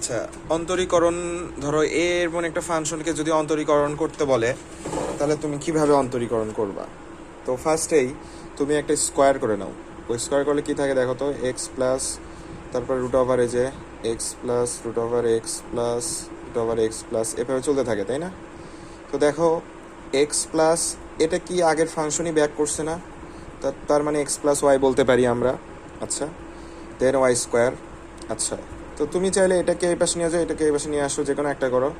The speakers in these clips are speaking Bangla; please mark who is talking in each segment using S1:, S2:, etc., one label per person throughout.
S1: আচ্ছা অন্তরীকরণ, ধরো এর মনে একটা ফাংশনকে যদি অন্তরীকরণ করতে বলে, তাহলে তুমি কীভাবে অন্তরীকরণ করবা? তো ফার্স্টেই তুমি একটা স্কোয়ার করে নাও। ওই স্কোয়ার করলে কি থাকে দেখো তো? এক্স প্লাস তারপর রুট ওভার এ যে x plus root over x plus root over x plus এভাবে চলতে থাকে, তাই না? তো দেখো এক্স প্লাস এটা কি আগের ফাংশনই ব্যাক করছে না? তার মানে এক্স প্লাস ওয়াই বলতে পারি আমরা। আচ্ছা দেন ওয়াই স্কোয়ার আচ্ছা। তো তুমি চাইলে এটাকে এই পাশে নিয়ে যাও, এটাকে এই পাশে নিয়ে আসো যে কোনো একটা করো।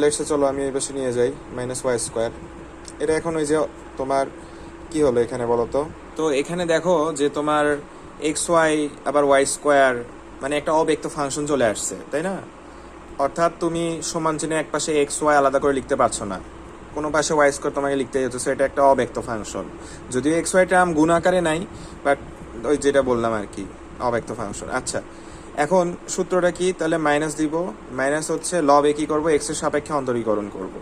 S1: লেটসে চলো, আমি এই পাশে নিয়ে যাই মাইনাস ওয়াই স্কোয়ার এটা এখন ওই যে তোমার, কি হলো এখানে বলো তো? তো এখানে দেখো যে তোমার এক্স ওয়াই আবার ওয়াই স্কোয়ার মানে একটা অব্যক্ত ফাংশন চলে আসছে, তাই না? অর্থাৎ তুমি সমান চিহ্নে এক পাশে এক্স ওয়াই আলাদা করে লিখতে পারছ না। কোনো পাশে ওয়াই স্কোয়ার তোমাকে লিখতে হচ্ছে এটা একটা অব্যক্ত ফাংশন যদিও এক্স ওয়াই টার্ম গুণ আকারে নাই বাট ওই যেটা বললাম আর কি, অব্যক্ত ফাংশন আচ্ছা এখন সূত্রটা কি? তাহলে মাইনাস দিব। মাইনাস হচ্ছে লব এ কি করব? এক্সের সাপেক্ষে অন্তরীকরণ করব।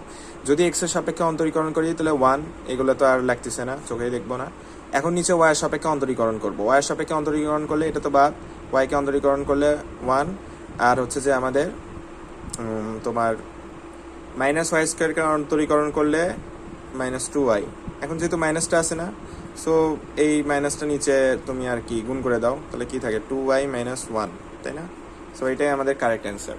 S1: যদি এক্সের সাপেক্ষে অন্তরীকরণ করি, তাহলে ওয়ান এগুলো তো আর লাগতেছে না, চোখেই দেখব না। এখন নিচে ওয়াই সাপেক্ষে অন্তরীকরণ করব। ওয়াই সাপেক্ষে অন্তরীকরণ করলে এটা তো বাদ। ওয়াই কে অন্তরীকরণ করলে ওয়ান আর হচ্ছে যে আমাদের তোমার মাইনাস ওয়াই স্কোয়ারকে অন্তরীকরণ করলে মাইনাস টু ওয়াই এখন যেহেতু মাইনাসটা আছে না সো এই মাইনাসটা নিচে তুমি আর কি গুণ করে দাও। তাহলে কি থাকে? টু ওয়াই মাইনাস ওয়ান তাই না? সো এটাই আমাদের কারেক্ট অ্যান্সার